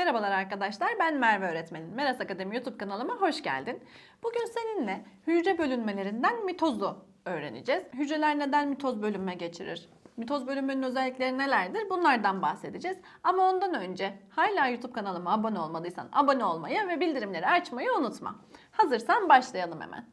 Merhabalar arkadaşlar, ben Merve öğretmenim. Meras Akademi YouTube kanalıma hoş geldin. Bugün seninle hücre bölünmelerinden mitozu öğreneceğiz. Hücreler neden mitoz bölünme geçirir? Mitoz bölünmenin özellikleri nelerdir? Bunlardan bahsedeceğiz. Ama ondan önce hala YouTube kanalıma abone olmadıysan abone olmayı ve bildirimleri açmayı unutma. Hazırsan başlayalım hemen.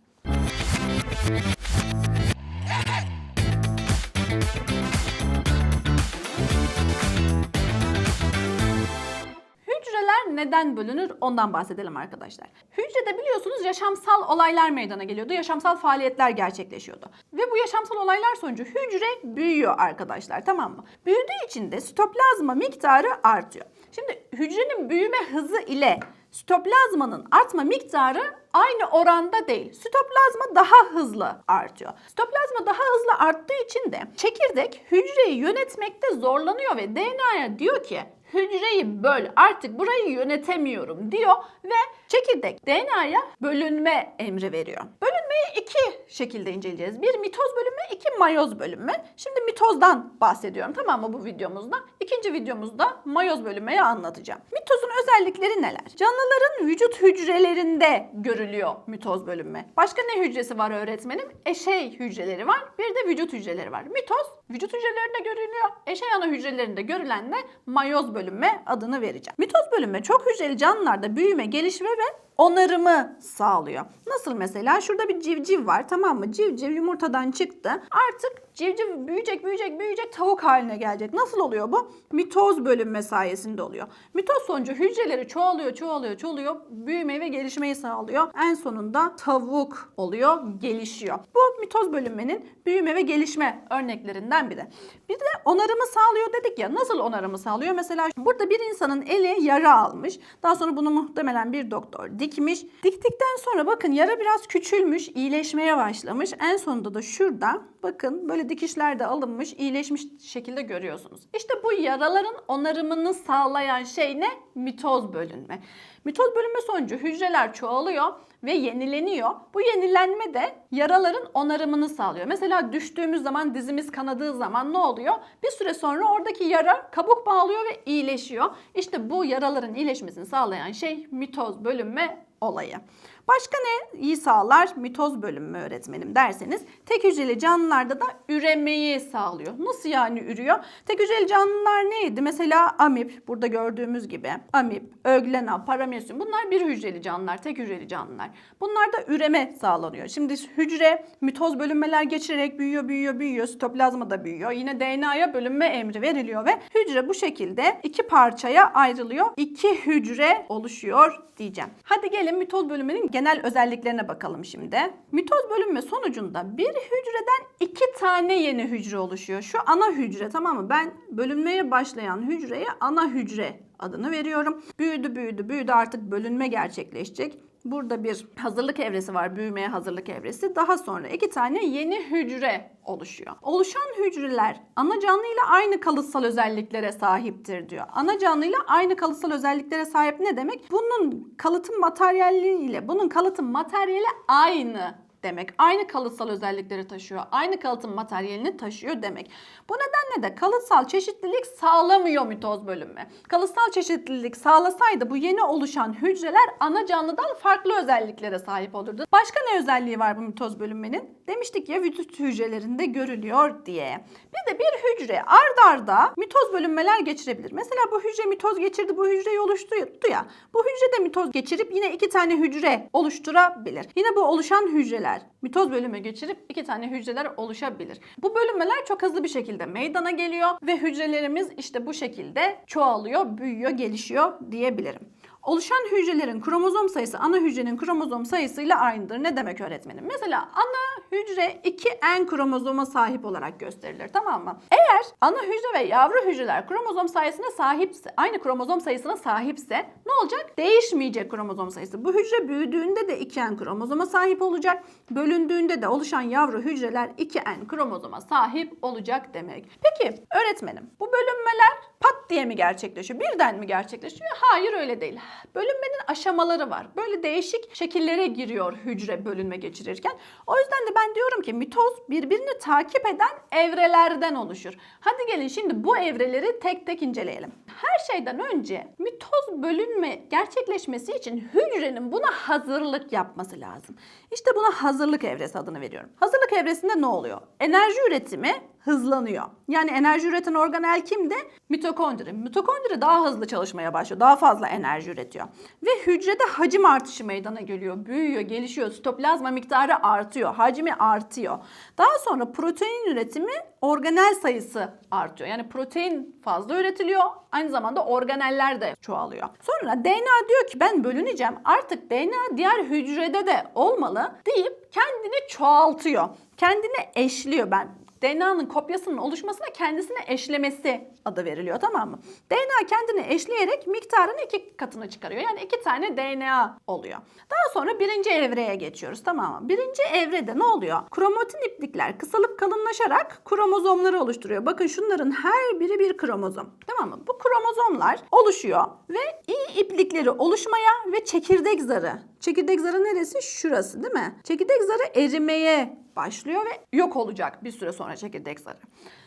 Hücreler neden bölünür ondan bahsedelim arkadaşlar. Hücrede biliyorsunuz yaşamsal olaylar meydana geliyordu. Yaşamsal faaliyetler gerçekleşiyordu. Ve bu yaşamsal olaylar sonucu hücre büyüyor arkadaşlar tamam mı? Büyüdüğü için de sitoplazma miktarı artıyor. Şimdi hücrenin büyüme hızı ile sitoplazmanın artma miktarı aynı oranda değil. Sitoplazma daha hızlı artıyor. Sitoplazma daha hızlı arttığı için de çekirdek hücreyi yönetmekte zorlanıyor ve DNA'ya diyor ki hücreyi böl artık burayı yönetemiyorum diyor ve çekirdek DNA'ya bölünme emri veriyor. Bölünmeyi iki şekilde inceleyeceğiz. Bir mitoz bölünme, iki mayoz bölünme. Şimdi mitozdan bahsediyorum tamam mı bu videomuzda? İkinci videomuzda mayoz bölünmeyi anlatacağım. Mitozun özellikleri neler? Canlıların vücut hücrelerinde görülüyor mitoz bölünme. Başka ne hücresi var öğretmenim? Eşey hücreleri var. Bir de vücut hücreleri var. Mitoz vücut hücrelerinde görülüyor. Eşey ana hücrelerinde görülen de mayoz bölünme adını vereceğim. Mitoz bölünme çok hücreli canlılarda büyüme, gelişme ve onarımı sağlıyor. Nasıl mesela? Şurada bir civciv var tamam mı? Civciv yumurtadan çıktı. Artık civciv büyüyecek, büyüyecek, büyüyecek tavuk haline gelecek. Nasıl oluyor bu? Mitoz bölünme sayesinde oluyor. Mitoz sonucu hücreleri çoğalıyor, çoğalıyor, çoğalıyor. Büyümeyi ve gelişmeyi sağlıyor. En sonunda tavuk oluyor, gelişiyor. Bu mitoz bölünmenin büyüme ve gelişme örneklerinden biri. Bir de onarımı sağlıyor dedik ya. Nasıl onarımı sağlıyor? Mesela burada bir insanın eli yara almış. Daha sonra bunu muhtemelen bir doktor dikmiş. Diktikten sonra bakın yara biraz küçülmüş, iyileşmeye başlamış. En sonunda da şurada bakın böyle dikişler de alınmış, iyileşmiş şekilde görüyorsunuz. İşte bu yaraların onarımını sağlayan şey ne? Mitoz bölünme. Mitoz bölünme sonucu hücreler çoğalıyor ve yenileniyor. Bu yenilenme de yaraların onarımını sağlıyor. Mesela düştüğümüz zaman dizimiz kanadığı zaman ne oluyor? Bir süre sonra oradaki yara kabuk bağlıyor ve iyileşiyor. İşte bu yaraların iyileşmesini sağlayan şey mitoz bölünme olayı. Başka ne iyi sağlar mitoz bölünme öğretmenim derseniz tek hücreli canlılarda da üremeyi sağlıyor. Nasıl yani ürüyor? Tek hücreli canlılar neydi? Mesela amip burada gördüğümüz gibi amip, öglena, paramesyum bunlar bir hücreli canlılar, tek hücreli canlılar. Bunlarda üreme sağlanıyor. Şimdi hücre mitoz bölünmeler geçirerek büyüyor, büyüyor, büyüyor. Sitoplazma da büyüyor. Yine DNA'ya bölünme emri veriliyor ve hücre bu şekilde iki parçaya ayrılıyor. İki hücre oluşuyor diyeceğim. Hadi gelin mitoz bölünmenin genel özelliklerine bakalım şimdi. Mitoz bölünme sonucunda bir hücreden iki tane yeni hücre oluşuyor. Şu ana hücre tamam mı? Ben bölünmeye başlayan hücreye ana hücre adını veriyorum. Büyüdü büyüdü büyüdü artık bölünme gerçekleşecek. Burada bir hazırlık evresi var, büyümeye hazırlık evresi. Daha sonra iki tane yeni hücre oluşuyor. Oluşan hücreler ana canlıyla aynı kalıtsal özelliklere sahiptir diyor. Ana canlıyla aynı kalıtsal özelliklere sahip ne demek? Bunun kalıtım materyali ile bunun kalıtım materyali aynı demek. Aynı kalıtsal özellikleri taşıyor. Aynı kalıtım materyalini taşıyor demek. Bu nedenle de kalıtsal çeşitlilik sağlamıyor mitoz bölünme. Kalıtsal çeşitlilik sağlasaydı bu yeni oluşan hücreler ana canlıdan farklı özelliklere sahip olurdu. Başka ne özelliği var bu mitoz bölünmenin? Demiştik ya vücut hücrelerinde görülüyor diye. Bir de bir hücre ard arda mitoz bölünmeler geçirebilir. Mesela bu hücre mitoz geçirdi, bu hücreyi oluşturdu ya. Bu hücre de mitoz geçirip yine iki tane hücre oluşturabilir. Yine bu oluşan hücreler mitoz bölümü geçirip iki tane hücreler oluşabilir. Bu bölünmeler çok hızlı bir şekilde meydana geliyor ve hücrelerimiz işte bu şekilde çoğalıyor, büyüyor, gelişiyor diyebilirim. Oluşan hücrelerin kromozom sayısı ana hücrenin kromozom sayısıyla aynıdır. Ne demek öğretmenim? Mesela ana hücre 2N kromozoma sahip olarak gösterilir tamam mı? Eğer ana hücre ve yavru hücreler kromozom sayısına sahipse, aynı kromozom sayısına sahipse ne olacak? Değişmeyecek kromozom sayısı. Bu hücre büyüdüğünde de 2N kromozoma sahip olacak. Bölündüğünde de oluşan yavru hücreler 2N kromozoma sahip olacak demek. Peki öğretmenim bu bölünmeler pat diye mi gerçekleşiyor? Birden mi gerçekleşiyor? Hayır öyle değil. Bölünmenin aşamaları var. Böyle değişik şekillere giriyor hücre bölünme geçirirken. O yüzden de ben diyorum ki mitoz birbirini takip eden evrelerden oluşur. Hadi gelin şimdi bu evreleri tek tek inceleyelim. Her şeyden önce mitoz bölünme gerçekleşmesi için hücrenin buna hazırlık yapması lazım. İşte buna hazırlık evresi adını veriyorum. Hazırlık evresinde ne oluyor? Enerji üretimi hızlanıyor. Yani enerji üreten organel kimdi? Mitokondri. Mitokondri daha hızlı çalışmaya başlıyor. Daha fazla enerji üretiyor. Ve hücrede hacim artışı meydana geliyor. Büyüyor, gelişiyor. Sitoplazma miktarı artıyor. Hacmi artıyor. Daha sonra protein üretimi organel sayısı artıyor. Yani protein fazla üretiliyor. Aynı zamanda organeller de çoğalıyor. Sonra DNA diyor ki ben bölüneceğim. Artık DNA diğer hücrede de olmalı deyip kendini çoğaltıyor. Kendini eşliyor ben. DNA'nın kopyasının oluşmasına kendisine eşlemesi adı veriliyor tamam mı? DNA kendini eşleyerek miktarın iki katını çıkarıyor. Yani iki tane DNA oluyor. Daha sonra birinci evreye geçiyoruz tamam mı? Birinci evrede ne oluyor? Kromatin iplikler kısalıp kalınlaşarak kromozomları oluşturuyor. Bakın şunların her biri bir kromozom. Tamam mı? Bu kromozomlar oluşuyor ve iyi iplikleri oluşmaya ve çekirdek zarı. Çekirdek zarı neresi? Şurası değil mi? Çekirdek zarı erimeye başlıyor ve yok olacak bir süre sonra çekirdek zarı.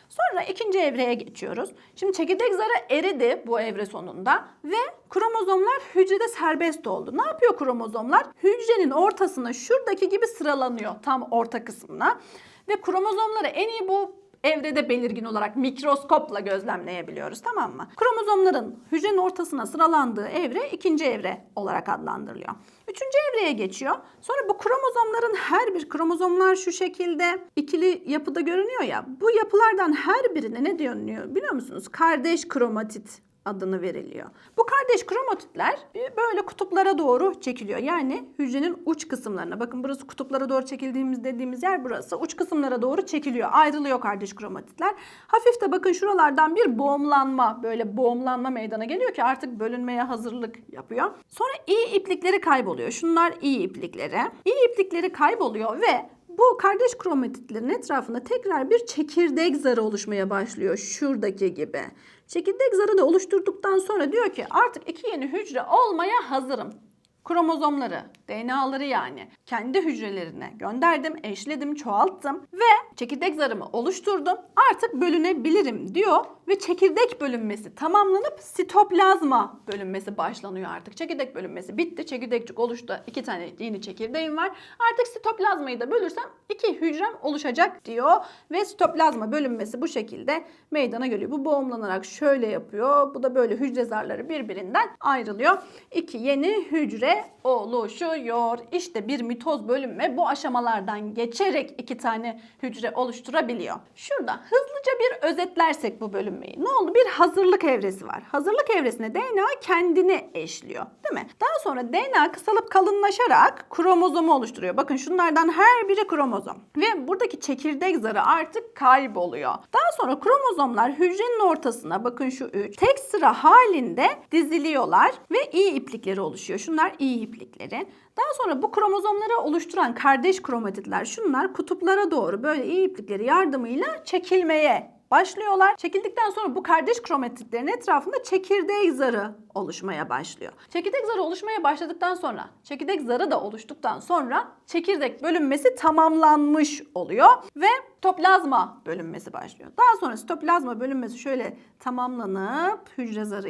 Sonra ikinci evreye geçiyoruz. Şimdi çekirdek zarı eridi bu evre sonunda ve kromozomlar hücrede serbest oldu. Ne yapıyor kromozomlar? Hücrenin ortasına şuradaki gibi sıralanıyor tam orta kısmına. Ve kromozomları en iyi bu evrede belirgin olarak mikroskopla gözlemleyebiliyoruz tamam mı? Kromozomların hücrenin ortasına sıralandığı evre ikinci evre olarak adlandırılıyor. Üçüncü evreye geçiyor. Sonra bu kromozomların her bir kromozomlar şu şekilde ikili yapıda görünüyor ya. Bu yapılardan her birine ne deniyor biliyor musunuz? Kardeş kromatit adını veriliyor. Bu kardeş kromatitler böyle kutuplara doğru çekiliyor. Yani hücrenin uç kısımlarına. Bakın burası kutuplara doğru çekildiğimiz dediğimiz yer burası. Uç kısımlara doğru çekiliyor. Ayrılıyor kardeş kromatitler. Hafif de bakın şuralardan bir boğumlanma, böyle boğumlanma meydana geliyor ki artık bölünmeye hazırlık yapıyor. Sonra iyi iplikleri kayboluyor. Şunlar iyi iplikleri. İyi iplikleri kayboluyor ve bu kardeş kromatitlerin etrafında tekrar bir çekirdek zarı oluşmaya başlıyor. Şuradaki gibi. Çekirdek zarını oluşturduktan sonra diyor ki artık iki yeni hücre olmaya hazırım. Kromozomları, DNA'ları yani kendi hücrelerine gönderdim, eşledim, çoğalttım ve çekirdek zarımı oluşturdum. Artık bölünebilirim diyor ve çekirdek bölünmesi tamamlanıp sitoplazma bölünmesi başlanıyor artık. Çekirdek bölünmesi bitti. Çekirdekçik oluştu. iki tane yeni çekirdeğim var. Artık sitoplazmayı da bölürsem iki hücrem oluşacak diyor ve sitoplazma bölünmesi bu şekilde meydana geliyor. Bu boğumlanarak şöyle yapıyor. Bu da böyle hücre zarları birbirinden ayrılıyor. İki yeni hücre oluşuyor. İşte bir mitoz bölünme bu aşamalardan geçerek iki tane hücre oluşturabiliyor. Şurada hızlıca bir özetlersek bu bölünmeyi. Ne oldu? Bir hazırlık evresi var. Hazırlık evresinde DNA kendini eşliyor. Değil mi? Daha sonra DNA kısalıp kalınlaşarak kromozomu oluşturuyor. Bakın şunlardan her biri kromozom. Ve buradaki çekirdek zarı artık kayboluyor. Daha sonra kromozomlar hücrenin ortasına bakın şu üç tek sıra halinde diziliyorlar ve iyi iplikleri oluşuyor. Şunlar iyi iplikleri. Daha sonra bu kromozomları oluşturan kardeş kromatitler şunlar kutuplara doğru böyle iyi iplikleri yardımıyla çekilmeye başlıyorlar. Çekildikten sonra bu kardeş kromatitlerin etrafında çekirdek zarı oluşmaya başlıyor. Çekirdek zarı oluşmaya başladıktan sonra, çekirdek zarı da oluştuktan sonra çekirdek bölünmesi tamamlanmış oluyor ve sitoplazma bölünmesi başlıyor. Daha sonra sitoplazma bölünmesi şöyle tamamlanıp hücre zarı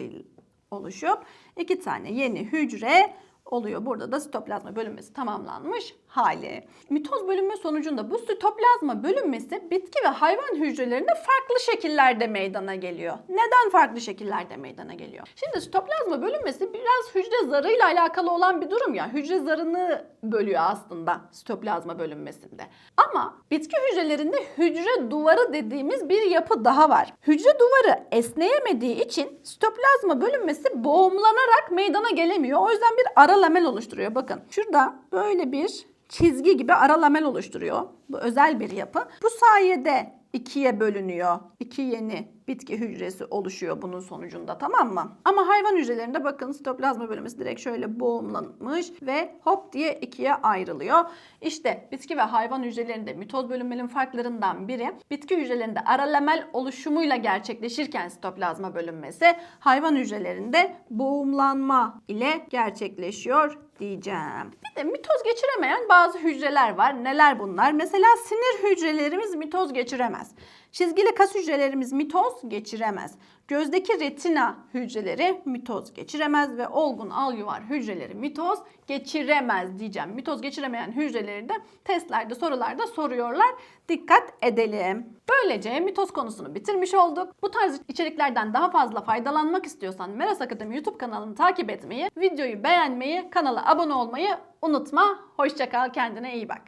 oluşup iki tane yeni hücre oluyor. Burada da sitoplazma bölünmesi tamamlanmış hali. Mitoz bölünme sonucunda bu sitoplazma bölünmesi bitki ve hayvan hücrelerinde farklı şekillerde meydana geliyor. Neden farklı şekillerde meydana geliyor? Şimdi sitoplazma bölünmesi biraz hücre zarıyla alakalı olan bir durum ya. Hücre zarını bölüyor aslında sitoplazma bölünmesinde. Ama bitki hücrelerinde hücre duvarı dediğimiz bir yapı daha var. Hücre duvarı esneyemediği için sitoplazma bölünmesi boğumlanarak meydana gelemiyor. O yüzden bir ara lamel oluşturuyor. Bakın şurada böyle bir çizgi gibi ara lamel oluşturuyor. Bu özel bir yapı. Bu sayede ikiye bölünüyor. İki yeni bitki hücresi oluşuyor bunun sonucunda tamam mı? Ama hayvan hücrelerinde bakın sitoplazma bölünmesi direkt şöyle boğumlanmış ve hop diye ikiye ayrılıyor. İşte bitki ve hayvan hücrelerinde mitoz bölünmenin farklarından biri bitki hücrelerinde ara lamel oluşumuyla gerçekleşirken sitoplazma bölünmesi hayvan hücrelerinde boğumlanma ile gerçekleşiyor diyeceğim. Bir de mitoz geçiremeyen bazı hücreler var. Neler bunlar? Mesela sinir hücrelerimiz mitoz geçiremez. Çizgili kas hücrelerimiz mitoz geçiremez. Gözdeki retina hücreleri mitoz geçiremez ve olgun alüvar hücreleri mitoz geçiremez diyeceğim. Mitoz geçiremeyen hücreleri de testlerde, sorularda soruyorlar. Dikkat edelim. Böylece mitoz konusunu bitirmiş olduk. Bu tarz içeriklerden daha fazla faydalanmak istiyorsan Meras Akademi YouTube kanalını takip etmeyi, videoyu beğenmeyi, kanala abone olmayı unutma. Hoşçakal, kendine iyi bak.